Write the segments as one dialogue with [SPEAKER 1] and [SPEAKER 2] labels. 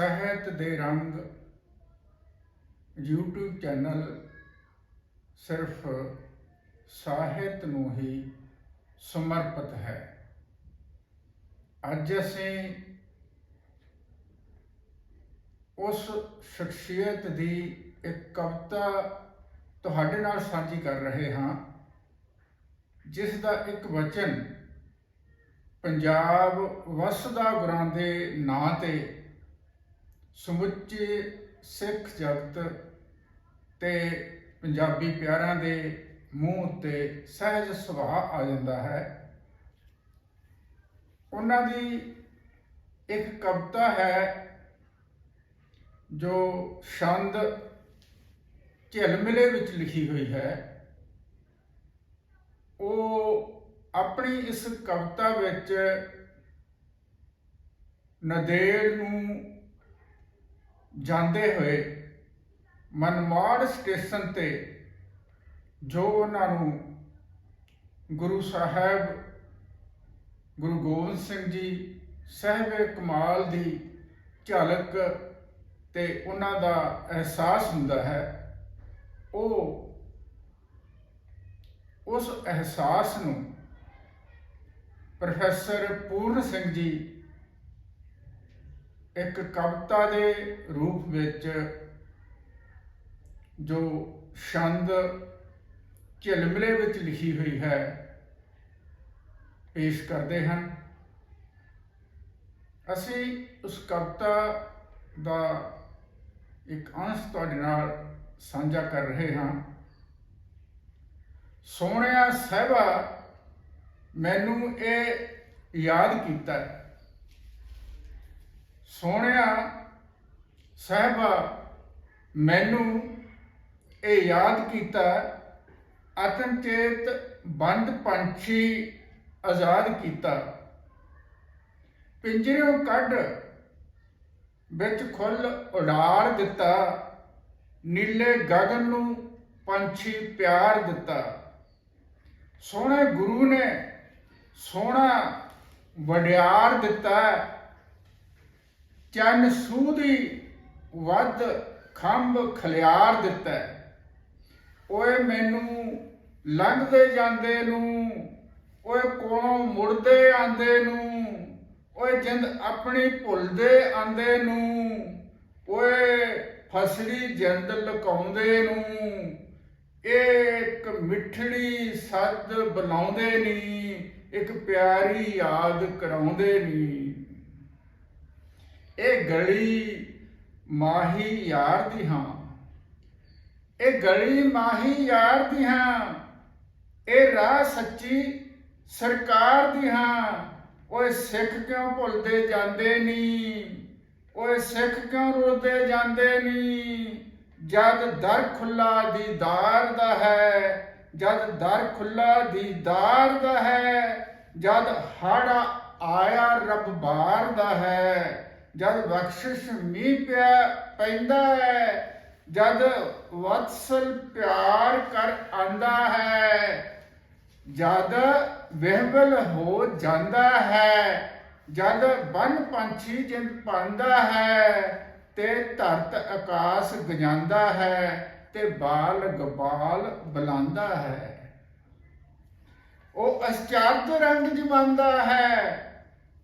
[SPEAKER 1] ਸਾਹਿਤ ਦੇ ਰੰਗ YouTube ਚੈਨਲ ਸਿਰਫ ਸਾਹਿਤ ਨੂੰ ਹੀ ਸਮਰਪਿਤ ਹੈ। ਅੱਜ ਅਸੀਂ ਉਸ ਸ਼ਖਸੀਅਤ ਦੀ ਇੱਕ ਕਵਿਤਾ ਤੁਹਾਡੇ ਨਾਲ ਸਾਂਝੀ ਕਰ ਰਹੇ ਹਾਂ, ਜਿਸ ਦਾ ਇੱਕ ਵਚਨ, ਪੰਜਾਬ ਵਸਦਾ ਗੁਰਾਂ ਦੇ ਨਾਂ ਤੇ ਸਮੁੱਚੇ ਸਿੱਖ ਜਗਤ ਤੇ ਪੰਜਾਬੀ ਪਿਆਰਾਂ ਦੇ ਮੂੰਹ ਉੱਤੇ ਸਹਿਜ ਸੁਭਾਅ ਆ ਜਾਂਦਾ ਹੈ। ਉਹਨਾਂ ਦੀ ਇੱਕ ਕਵਿਤਾ ਹੈ ਜੋ ਛੰਦ ਝਿਲਮਿਲੇ ਵਿੱਚ ਲਿਖੀ ਹੋਈ ਹੈ। ਉਹ ਆਪਣੀ ਇਸ ਕਵਿਤਾ ਵਿੱਚ ਨਦੇੜ ਨੂੰ ਜਾਂਦੇ ਹੋਏ ਮਨਮਾੜ ਸਟੇਸ਼ਨ ਤੇ ਜੋ ਉਹਨਾਂ ਨੂੰ ਗੁਰੂ ਸਾਹਿਬ, ਗੁਰੂ ਗੋਬਿੰਦ ਸਿੰਘ ਜੀ, ਸਹਿਬੇ ਕਮਾਲ ਦੀ ਝਲਕ ਤੇ ਉਹਨਾਂ ਦਾ ਅਹਿਸਾਸ ਹੁੰਦਾ ਹੈ, ਉਹ ਉਸ ਅਹਿਸਾਸ ਨੂੰ ਪ੍ਰੋਫੈਸਰ ਪੂਰਨ ਸਿੰਘ ਜੀ ਇੱਕ ਕਵਿਤਾ ਦੇ ਰੂਪ ਵਿੱਚ ਜੋ ਛੰਦ ਝਿਲਮਲੇ ਵਿੱਚ ਲਿਖੀ ਹੋਈ ਹੈ, ਪੇਸ਼ ਕਰਦੇ ਹਨ। ਅਸੀਂ ਉਸ ਕਵਿਤਾ ਦਾ ਇੱਕ ਅੰਸ਼ ਤੁਹਾਡੇ ਨਾਲ ਸਾਂਝਾ ਕਰ ਰਹੇ ਹਾਂ। ਸੋਹਣਿਆ ਸਹਿਬਾ, ਮੈਨੂੰ ਇਹ ਯਾਦ ਕੀਤਾ ਹੈ। ਸੋਹਣਿਆ ਸਹਿਬਾ, ਮੈਨੂੰ ਇਹ ਯਾਦ ਕੀਤਾ ਆਤਮਚੇਤ ਬੰਦ ਪੰਛੀ ਆਜ਼ਾਦ ਕੀਤਾ। ਪਿੰਜਰਿਓਂ ਕੱਢ, ਵਿੱਚ ਖੁੱਲ ਉਡਾਰ ਦਿੱਤਾ। ਨੀਲੇ ਗਗਨ ਨੂੰ ਪੰਛੀ ਪਿਆਰ ਦਿੱਤਾ। ਸੋਹਣੇ ਗੁਰੂ ਨੇ ਸੋਹਣਾ ਵਡਿਆਰ ਦਿੱਤਾ। ਚੰਨ ਸੂਦੀ ਵੱਧ ਖੰਭ ਖਲਿਆਰ ਦਿੱਤਾ ਓਏ ਮੈਨੂੰ ਲੰਘਦੇ ਜਾਂਦੇ ਨੂੰ, ਓਏ ਕੋਲੋਂ ਮੁੜਦੇ ਆਂਦੇ ਨੂੰ, ਓਏ ਜਿੰਦ ਆਪਣੀ ਭੁੱਲਦੇ ਆਂਦੇ ਨੂੰ, ਓਏ ਫਸੜੀ ਜਿੰਦ ਲਕਾਉਂਦੇ ਨੂੰ ਇਹ ਇੱਕ ਮਿੱਠੜੀ ਸੱਦ ਬੁਲਾਉਂਦੇ ਨਹੀਂ ਇੱਕ ਪਿਆਰੀ ਯਾਦ ਕਰਾਉਂਦੇ ਨਹੀਂ ਇਹ ਗਲੀ ਮਾਹੀ ਯਾਰ ਦੀ ਹਾਂ। ਇਹ ਗਲੀ ਮਾਹੀ ਯਾਰ ਦੀ ਹਾਂ। ਇਹ ਰਾਹ ਸੱਚੀ ਸਰਕਾਰ ਦੀ ਹਾਂ। ਓਏ ਸਿੱਖ ਕਿਉਂ ਭੁੱਲਦੇ ਜਾਂਦੇ ਨਹੀਂ ਓਏ ਸਿੱਖ ਕਿਉਂ ਰੋਦੇ ਜਾਂਦੇ ਨਹੀਂ ਜਦ ਦਰ ਖੁੱਲਾ ਦੀਦਾਰ ਦਾ ਹੈ, ਜਦ ਦਰ ਖੁੱਲਾ ਦੀਦਾਰ ਦਾ ਹੈ, ਜਦ ਹੜਾ ਆਇਆ ਰੱਬ ਬਾਰ ਦਾ ਹੈ ਜਦ ਬਖਸ਼ਿਸ਼ ਮੀਂਹ ਪਿਆ ਪੈਂਦਾ ਹੈ, ਜਦ ਵਤਸਲ ਪਿਆਰ ਕਰ ਆਂਦਾ ਹੈ, ਜਦ ਵਹਿਬਲ ਹੋ ਜਾਂਦਾ ਹੈ, ਜਦ ਬਨ ਪੰਛੀ ਜਿੰਦ ਪਾਉਂਦਾ ਹੈ, ਤੇ ਧਰਤ ਆਕਾਸ਼ ਗਜਾਂਦਾ ਹੈ, ਤੇ ਬਾਲ ਗਬਾਲ ਬੁਲਾਉਂਦਾ ਹੈ। ਉਹ ਅਚਰਜ ਰੰਗ ਜਮਾਂਦਾ ਹੈ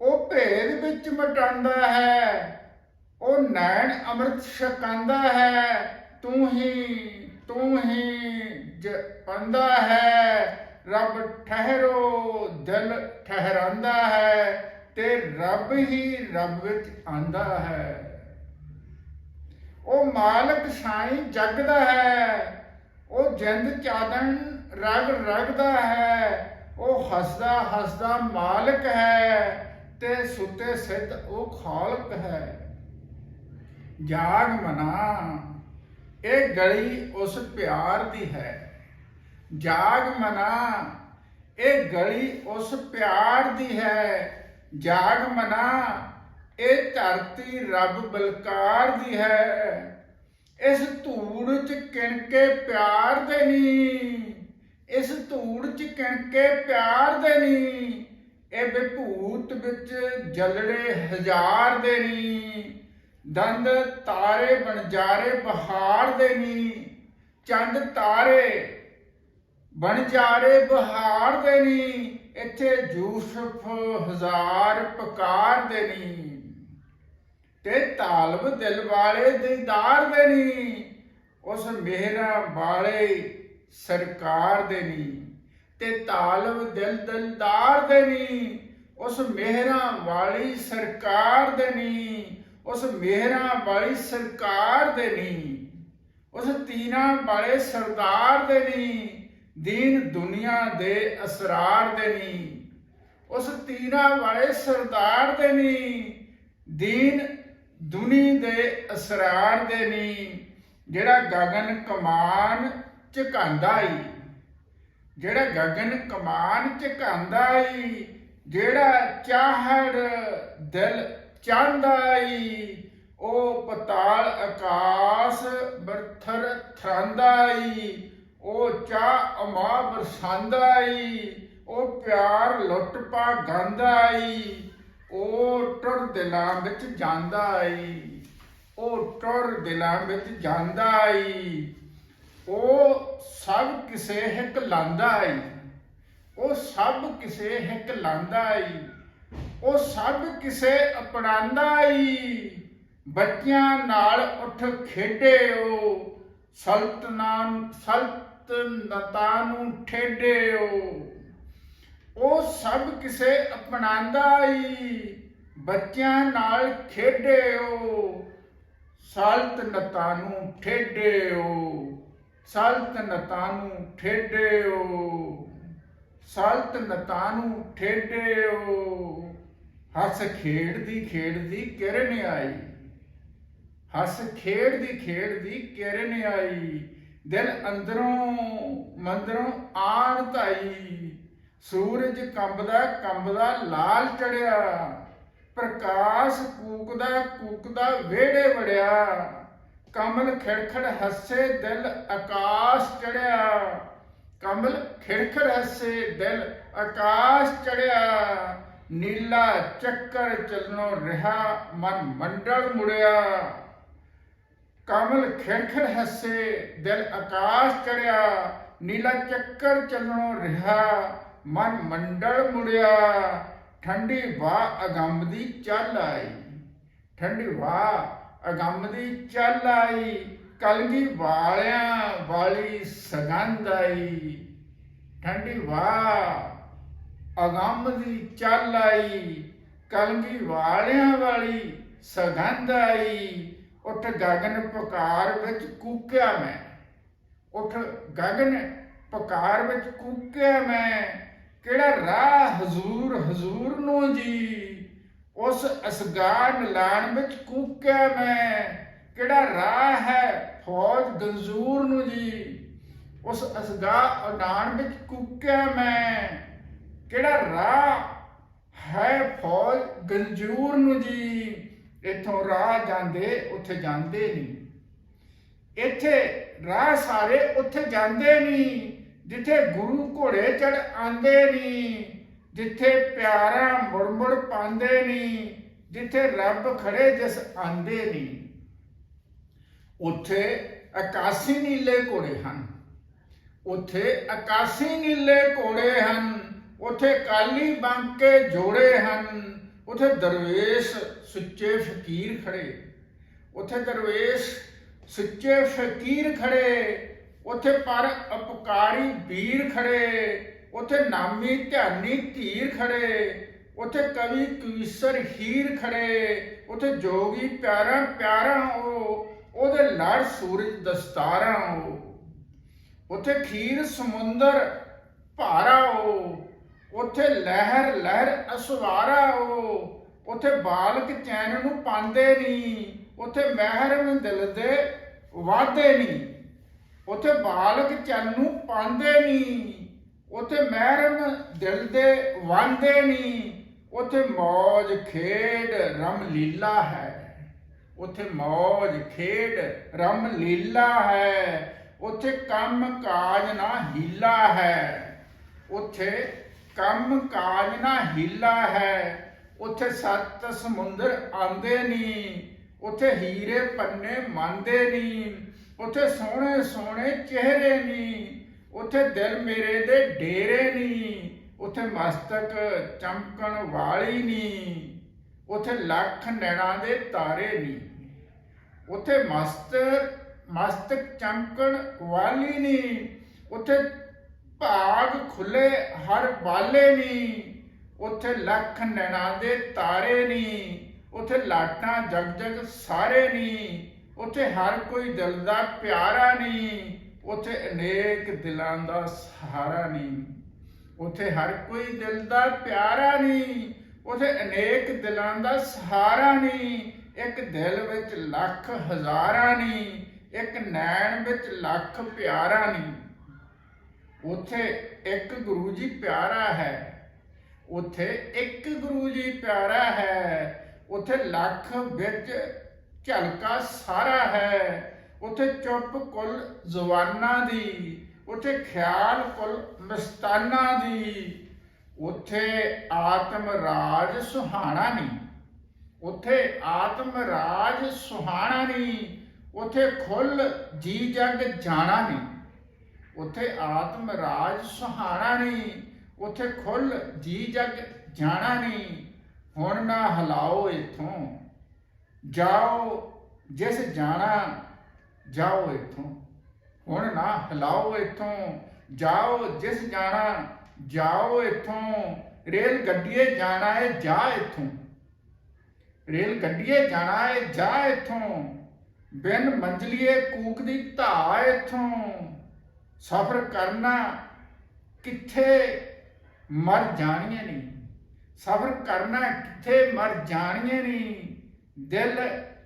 [SPEAKER 1] ਉਹ ਭੇਦ ਵਿੱਚ ਮਟਾਂਦਾ ਹੈ। ਉਹ ਨੈਣ ਅੰਮ੍ਰਿਤ ਛਕਾਂਦਾ ਹੈ। ਤੂੰ ਹੀ ਤੂੰ ਹੀ ਜਪੰਦਾ ਹੈ। ਰੱਬ ਠਹਿਰੋ, ਦਿਲ ਠਹਿਰਾਂਦਾ ਹੈ ਤੇ ਰੱਬ ਹੀ ਰੱਬ ਵਿੱਚ ਆਂਦਾ ਹੈ। ਉਹ ਮਾਲਕ ਸਾਈਂ ਜਗ ਦਾ ਹੈ। ਉਹ ਜਿੰਦ ਚਾਦਨ ਰਗ ਰਗਦਾ ਹੈ। ਉਹ ਹੱਸਦਾ ਹੱਸਦਾ ਮਾਲਕ ਹੈ। ਤੇ ਸੁੱਤੇ ਸਿੱਧ ਉਹ ਖਾਲਕ ਹੈ। ਜਾਗ ਮਨਾ, ਇਹ ਗਲੀ ਉਸ ਪਿਆਰ ਦੀ ਹੈ। ਜਾਗ ਮਨਾ, ਇਹ ਗਲੀ ਉਸ ਪਿਆਰ ਦੀ ਹੈ। ਜਾਗ ਮਨਾ, ਇਹ ਧਰਤੀ ਰੱਬ ਬਲਕਾਰ ਦੀ ਹੈ। ਇਸ ਧੂੜ ਚ ਕਿਣਕੇ ਪਿਆਰ ਦੇ ਨੀ। ਇਸ ਧੂੜ ਚ ਕਿਣਕੇ ਪਿਆਰ ਦੇ ਨੀ। ਇਹ ਵਿਭੂਤ ਵਿੱਚ ਜਲੜੇ ਹਜ਼ਾਰ ਦੇ ਨੀ, ਦੰਦ ਤਾਰੇ ਬਣਜਾਰੇ ਬਹਾਰ ਦੇ ਨੀ ਚੰਦ ਤਾਰੇ ਬਣਜਾਰੇ ਬਹਾਰ ਦੇ ਨੀ, ਇੱਥੇ ਯੂਸਫ ਹਜ਼ਾਰ ਪਕਾਰ ਦੇ ਨੀ, ਤੇ ਤਾਲਬ ਦਿਲ ਵਾਲੇ ਦੀਦਾਰ ਦੇ ਨੀ, ਉਸ ਮਿਹਰਾਂ ਵਾਲੇ ਸਰਕਾਰ ਦੇ ਨੀ। ਤੇ ਤਾਲਬ ਦਿਲ ਦਿਲਦਾਰ ਦੇ ਨੀ, ਉਸ ਮਿਹਰਾਂ ਵਾਲੀ ਸਰਕਾਰ ਦੇ ਨੀ, ਉਸ ਮਿਹਰਾਂ ਵਾਲੀ ਸਰਕਾਰ ਦੇ ਨੀ, ਉਸ ਤੀਰਾਂ ਵਾਲੇ ਸਰਦਾਰ ਦੇ ਨੀ, ਦੀਨ ਦੁਨੀਆ ਦੇ ਅਸਰਾਰ ਦੇ ਨੀ, ਉਸ ਤੀਰਾਂ ਵਾਲੇ ਸਰਦਾਰ ਦੇ ਨੀ, ਦੀਨ ਦੁਨੀ ਦੇ ਅਸਰਾਰ ਦੇ ਨੀ, ਜਿਹੜਾ ਗਗਨ ਕਮਾਨ ਝਕਾਂਦਾ ਈ। ਜਿਹੜਾ ਗਗਨ ਕਮਾਨ ਝਕਾਂਦਾ ਈ, ਜਿਹੜਾ ਚਾਹੜ ਦਿਲ ਚਾਹੁੰਦਾ ਈ, ਉਹ ਪਤਾਲ ਆਕਾਸ਼ ਬਰਥਰ ਥਰਾਂਦਾ ਈ, ਉਹ ਚਾਹ ਅਮਾ ਬਰਸਾਂਦਾ ਈ, ਉਹ ਪਿਆਰ ਲੁੱਟ ਪਾ ਗਾਂਦਾ ਈ, ਉਹ ਟੁਰ ਦਿਲਾਂ ਵਿੱਚ ਜਾਂਦਾ ਈ, ਉਹ ਟੁਰ ਦਿਲਾਂ ਵਿੱਚ ਜਾਂਦਾ ਈ। ਉਹ ਸਭ ਕਿਸੇ ਹਿੱਕ ਲਾਂਦਾ ਈ ਉਹ ਸਭ ਕਿਸੇ ਹਿੱਕ ਲਾਂਦਾ ਈ ਉਹ ਸਭ ਕਿਸੇ ਅਪਣਾਉਂਦਾ ਈ ਬੱਚਿਆਂ ਨਾਲ ਉੱਠ ਖੇਡਿਓ ਸਲਤਨਾਂ ਸਲਤਨਤਾਂ ਨੂੰ ਠੇਡੇ ਉਹ ਸਭ ਕਿਸੇ ਅਪਣਾਉਂਦਾ ਈ ਬੱਚਿਆਂ ਨਾਲ ਖੇਡੇ ਖੇਡਿਓ ਸਲਤਨਤਾਂ ਨੂੰ ਠੇਡੇ ਠੇਡਿਓ। ਸਲਤਨਤਾਂ ਨੂੰ ਠੇਡਿਓ। ਸਲਤਨਤਾਂ ਨੂੰ ਠੇਡਿਓ। ਹੱਸ ਖੇਡਦੀ ਖੇਡਦੀ ਕਿਰਨ ਆਈ। ਹੱਸ ਖੇਡਦੀ ਖੇਡਦੀ ਕਿਰਨ ਆਈ। ਦਿਲ ਅੰਦਰੋਂ ਮੰਦਰੋਂ ਆਣ ਧਾਈ। ਸੂਰਜ ਕੰਬਦਾ ਕੰਬਦਾ ਲਾਲ ਚੜਿਆ। ਪ੍ਰਕਾਸ਼ ਕੂਕਦਾ ਕੂਕਦਾ ਵਿਹੜੇ ਵੜਿਆ। ਕਮਲ ਖਿੜਖੜ ਹੱਸੇ ਦਿਲ, ਆਕਾਸ਼ ਚੜਿਆ। ਕਮਲ ਖਿੜਖੜ ਹੱਸੇ ਦਿਲ, ਆਕਾਸ਼ ਚੜਿਆ। ਨੀਲਾ ਚੱਕਰ ਚੱਲਣੋਂ ਰਿਹਾ, ਮਨ ਮੰਡਲ ਮੁੜਿਆ। ਕਮਲ ਖਿੜਖੜ ਹੱਸੇ ਦਿਲ, ਆਕਾਸ਼ ਚੜਿਆ। ਨੀਲਾ ਚੱਕਰ ਚੱਲਣੋਂ ਰਿਹਾ, ਮਨ ਮੰਡਲ ਮੁੜਿਆ। ਠੰਡੀ ਵਾਹ ਅਗੰਮ ਦੀ ਚੱਲ ਆਈ। ਠੰਡੀ ਵਾਹ ਅਗੰਮ ਦੀ ਚੱਲ ਆਈ, ਕਲਗੀ ਵਾਲਿਆਂ ਵਾਲੀ ਸਗੰਧ ਆਈ। ਠੰਡੀ ਵਾਹ, ਅਗੰਮ ਦੀ ਚੱਲ ਆਈ, ਕਲਗੀ ਵਾਲਿਆਂ ਵਾਲੀ ਸਗੰਧ ਆਈ। ਉੱਠ ਗਗਨ ਪੁਕਾਰ ਵਿੱਚ ਕੂਕਿਆ ਮੈਂ। ਉੱਠ ਗਗਨ ਪੁਕਾਰ ਵਿੱਚ ਕੂਕਿਆ ਮੈਂ। ਕਿਹੜਾ ਰਾਹ ਹਜ਼ੂਰ ਹਜ਼ੂਰ ਨੂੰ ਜੀ। ਉਸ ਅਸਗਾਰ ਨਲਾਨ ਵਿੱਚ ਕੂਕਿਆ ਮੈਂ। ਕਿਹੜਾ ਰਾਹ ਹੈ ਫੌਜ ਗੰਜ਼ੂਰ ਨੂੰ ਜੀ? ਉਸ ਅਸਗਾ ਉਡਾਨ ਵਿੱਚ ਕੂਕਿਆ ਮੈਂ। ਕਿਹੜਾ ਰਾਹ ਹੈ ਫੌਜ ਗੰਜੂਰ ਨੂੰ ਜੀ? ਇੱਥੋਂ ਰਾਹ ਜਾਂਦੇ, ਉੱਥੇ ਜਾਂਦੇ ਨਹੀਂ। ਇੱਥੇ ਰਾਹ ਸਾਰੇ ਉੱਥੇ ਜਾਂਦੇ ਨਹੀਂ। ਜਿੱਥੇ ਗੁਰੂ ਘੋੜੇ ਚੜ ਆਂਦੇ ਨਹੀਂ। ਜਿੱਥੇ ਪਿਆਰਾ ਮੁੜ ਪਾਉਂਦੇ ਨਹੀਂ ਜਿੱਥੇ ਰੱਬ ਖੜੇ ਜਿਸ ਆਂਦੇ ਨਹੀਂ ਉੱਥੇ ਆਕਾਸ਼ੀ ਨੀਲੇ ਘੋੜੇ ਹਨ। ਉੱਥੇ ਆਕਾਸ਼ੀ ਨੀਲੇ ਘੋੜੇ ਹਨ, ਉੱਥੇ ਕਾਲੀ ਬਾਂਕੇ ਜੋੜੇ ਹਨ, ਉੱਥੇ ਦਰਵੇਸ਼ ਸੁੱਚੇ ਫਕੀਰ ਖੜੇ, ਉੱਥੇ ਦਰਵੇਸ਼ ਸੁੱਚੇ ਫਕੀਰ ਖੜੇ, ਉੱਥੇ ਪਰ ਅਪਕਾਰੀ ਵੀਰ ਖੜੇ ਉੱਥੇ ਨਾਮੀ ਧਿਆਨੀ ਧੀਰ ਖੜੇ, ਉੱਥੇ ਕਵੀ ਕਵੀਸਰ ਹੀਰ ਖੜੇ, ਉੱਥੇ ਜੋਗੀ ਪਿਆਰਾ ਪਿਆਰਾ ਉਹ ਉਹਦੇ ਲੜ ਸੂਰਜ ਦਸਤਾਰਾਂ ਉਹ ਉੱਥੇ ਖੀਰ ਸਮੁੰਦਰ ਭਾਰਾ ਉਹ ਉੱਥੇ ਲਹਿਰ ਲਹਿਰ ਅਸਵਾਰਾ ਉਹ ਉੱਥੇ ਬਾਲਕ ਚੈਨ ਨੂੰ ਪਾਉਂਦੇ ਨਹੀਂ, ਉੱਥੇ ਮਹਿਰ ਨੂੰ ਦਿਲ ਦੇ ਵਾਦੇ ਨਹੀਂ, ਉੱਥੇ ਬਾਲਕ ਚੈਨ ਨੂੰ ਪਾਉਂਦੇ ਨਹੀਂ। ਉੱਥੇ ਮਹਿਰਮ ਦਿਲ ਦੇ ਵਾਂਦੇ ਨਹੀਂ, ਉੱਥੇ ਮौज ਖੇਡ ਰਮ ਲੀਲਾ ਹੈ। ਉੱਥੇ ਮौज ਖੇਡ ਰਮ ਲੀਲਾ ਹੈ, ਉੱਥੇ ਕੰਮ ਕਾਜ ਨਾ ਹੀਲਾ ਹੈ। ਉੱਥੇ ਕੰਮ ਕਾਜ ਨਾ ਹੀਲਾ ਹੈ, ਉੱਥੇ ਸੱਤ ਸਮੁੰਦਰ ਆਂਦੇ ਨਹੀਂ, ਉੱਥੇ ਹੀਰੇ ਪੰਨੇ ਮੰਨਦੇ ਨਹੀਂ, ਉੱਥੇ ਸੋਹਣੇ ਸੋਹਣੇ ਚਿਹਰੇ ਨਹੀਂ ਉਥੇ ਦਿਲ ਮੇਰੇ ਦੇ ਡੇਰੇ ਨਹੀਂ, ਉਥੇ ਮਸਤਕ ਚਮਕਣ ਵਾਲੀ ਨਹੀਂ, ਉਥੇ ਲੱਖ ਨੈਣਾ ਦੇ ਤਾਰੇ ਨਹੀਂ, ਉਥੇ ਮਸਤ ਮਸਤਕ ਚਮਕਣ ਵਾਲੀ ਨਹੀਂ, ਉਥੇ ਭਾਗ ਖੁੱਲੇ ਹਰ ਬਾਲੇ ਨਹੀਂ, ਉਥੇ ਲੱਖ ਨੈਣਾ ਦੇ ਤਾਰੇ ਨਹੀਂ, ਉਥੇ ਲਾਟਾਂ ਜਗ ਜਗ ਸਾਰੇ ਨਹੀਂ, ਉਥੇ ਹਰ ਕੋਈ ਦਿਲ ਦਾ ਪਿਆਰਾ ਨਹੀਂ ਉੱਥੇ ਅਨੇਕ ਦਿਲਾਂ ਦਾ ਸਹਾਰਾ ਨਹੀਂ। ਉੱਥੇ ਹਰ ਕੋਈ ਦਿਲ ਦਾ ਪਿਆਰਾ ਨਹੀਂ। ਉੱਥੇ ਅਨੇਕ ਦਿਲਾਂ ਦਾ ਸਹਾਰਾ ਨਹੀਂ। ਇੱਕ ਦਿਲ ਵਿੱਚ ਲੱਖ ਹਜ਼ਾਰਾਂ ਨਹੀਂ। ਇੱਕ ਨੈਣ ਵਿੱਚ ਲੱਖ ਪਿਆਰਾ ਨਹੀਂ। ਉੱਥੇ ਇੱਕ ਗੁਰੂ ਜੀ ਪਿਆਰਾ ਹੈ। ਉੱਥੇ ਇੱਕ ਗੁਰੂ ਜੀ ਪਿਆਰਾ ਹੈ। ਉੱਥੇ ਲੱਖ ਵਿੱਚ ਝਲਕਾ ਸਾਰਾ ਹੈ। ਉੱਥੇ ਚੁੱਪ ਕੁੱਲ ਜ਼ੁਬਾਨਾਂ ਦੀ, ਉੱਥੇ ਖਿਆਲ ਕੁੱਲ ਮਸਤਾਨਾ ਦੀ, ਉੱਥੇ ਆਤਮ ਰਾਜ ਸੁਹਾਣਾ ਨਹੀਂ, ਉੱਥੇ ਆਤਮ ਰਾਜ ਸੁਹਾਣਾ ਨਹੀਂ, ਉੱਥੇ ਖੁੱਲ ਜੀ ਜਗ ਜਾਣਾ ਨਹੀਂ, ਉੱਥੇ ਆਤਮ ਰਾਜ ਸੁਹਾਣਾ ਨਹੀਂ, ਉੱਥੇ ਖੁੱਲ ਜੀ ਜਗ ਜਾਣਾ ਨਹੀਂ, ਹੁਣ ਨਾ ਹਲਾਓ ਇਥੋਂ, ਜਾਓ ਜਿਸ ਜਾਣਾ ਜਾਓ ਇੱਥੋਂ। ਹੁਣ ਨਾ ਹਲਾਓ ਇੱਥੋਂ। ਜਾਓ, ਜਿਸ ਜਾਣਾ, ਜਾਓ ਇੱਥੋਂ। ਰੇਲ ਗੱਡੀਏ ਜਾਣਾ ਹੈ ਜਾ ਇੱਥੋਂ। ਰੇਲ ਗੱਡੀਏ ਜਾਣਾ ਹੈ ਜਾ ਇੱਥੋਂ। ਬਿਨ ਮੰਜ਼ਲੀਏ ਕੂਕ ਦੀ ਧਾ ਇੱਥੋਂ। ਸਫ਼ਰ ਕਰਨਾ ਕਿੱਥੇ? ਮਰ ਜਾਣੀਏ ਨਹੀਂ ਸਫ਼ਰ ਕਰਨਾ ਕਿੱਥੇ? ਮਰ ਜਾਣੀਏ ਨਹੀਂ ਦਿਲ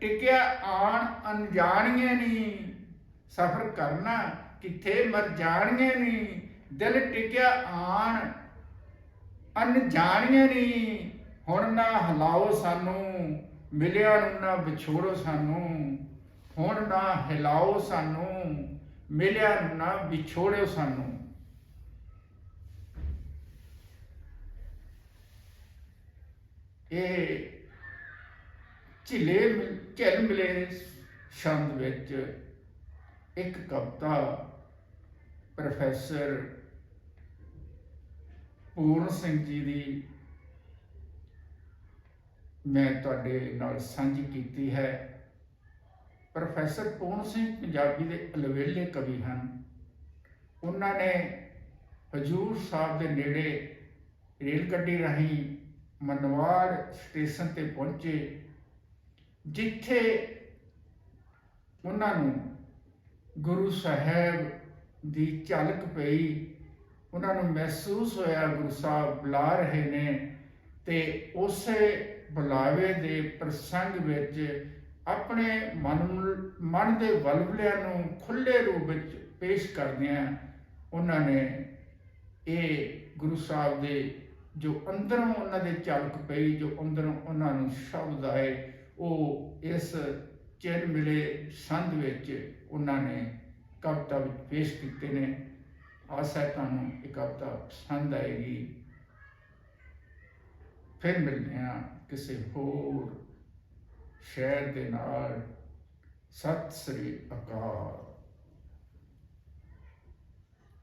[SPEAKER 1] ਟਿਕਿਆ ਆਣ ਅਣਜਾਣੀਏ ਨਹੀਂ ਸਫ਼ਰ ਕਰਨਾ ਕਿੱਥੇ ਮਰ ਜਾਣੀਏ ਨਹੀਂ ਦਿਲ ਟਿਕਿਆ ਆਣ ਅਣਜਾਣੀਏ ਨਹੀਂ ਹੁਣ ਨਾ ਹਲਾਓ ਸਾਨੂੰ, ਮਿਲਿਆ ਨੂੰ ਨਾ ਵਿਛੋੜੋ ਸਾਨੂੰ। ਹੁਣ ਨਾ ਹਿਲਾਓ ਸਾਨੂੰ, ਮਿਲਿਆ ਨੂੰ ਨਾ ਵਿਛੋੜਿਓ ਸਾਨੂੰ। ਇਹ ਝਿਲੇ ਮਿਲ- ਝਿਲ ਮਿਲੇ ਛੰਦ ਵਿੱਚ। ਇੱਕ ਕਵਿਤਾ, ਪ੍ਰੋਫੈਸਰ ਪੂਰਨ ਸਿੰਘ ਜੀ ਦੀ ਮੈਂ ਤੁਹਾਡੇ ਨਾਲ ਸਾਂਝੀ ਕੀਤੀ ਹੈ। ਪ੍ਰੋਫੈਸਰ ਪੂਰਨ ਸਿੰਘ ਪੰਜਾਬੀ ਦੇ ਅਲਵੇਲੇ ਕਵੀ ਹਨ। ਉਹਨਾਂ ਨੇ ਹਜੂਰ ਸਾਹਿਬ ਦੇ ਨੇੜੇ ਰੇਲ ਗੱਡੀ ਰਾਹੀਂ ਮਨਵਾੜ ਸਟੇਸ਼ਨ ਤੇ ਪਹੁੰਚੇ। ਜਿੱਥੇ ਉਹਨਾਂ ਨੂੰ ਗੁਰੂ ਸਾਹਿਬ ਦੀ ਝਲਕ ਪਈ, ਉਹਨਾਂ ਨੂੰ ਮਹਿਸੂਸ ਹੋਇਆ ਗੁਰੂ ਸਾਹਿਬ ਬੁਲਾ ਰਹੇ ਨੇ ਤੇ ਉਸੇ ਬੁਲਾਵੇ ਦੇ ਪ੍ਰਸੰਗ ਵਿੱਚ ਆਪਣੇ ਮਨ ਨੂੰ- ਮਨ ਦੇ ਵਲਵਲਿਆਂ ਨੂੰ ਖੁੱਲੇ ਰੂਪ ਵਿੱਚ ਪੇਸ਼ ਕਰਦਿਆਂ ਉਹਨਾਂ ਨੇ ਇਹ ਗੁਰੂ ਸਾਹਿਬ ਦੇ ਜੋ ਅੰਦਰੋਂ ਉਹਨਾਂ ਦੇ ਝਲਕ ਪਈ, ਜੋ ਅੰਦਰੋਂ ਉਹਨਾਂ ਨੂੰ ਸ਼ਬਦ ਆਏ ਉਹ ਇਸ ਚਿਰ ਮਿਲੇ ਸੰਧ ਵਿੱਚ ਉਹਨਾਂ ਨੇ ਕਵਿਤਾ ਵਿੱਚ ਪੇਸ਼ ਕੀਤੇ ਨੇ। ਆਸਾ ਤੁਹਾਨੂੰ ਇਹ ਕਵਿਤਾ ਪਸੰਦ ਆਏਗੀ। ਫਿਰ ਮਿਲਦੇ ਹਾਂ ਕਿਸੇ ਹੋਰ ਸ਼ਹਿਰ ਦੇ ਨਾਲ। ਸਤਿ ਸ੍ਰੀ ਅਕਾਲ।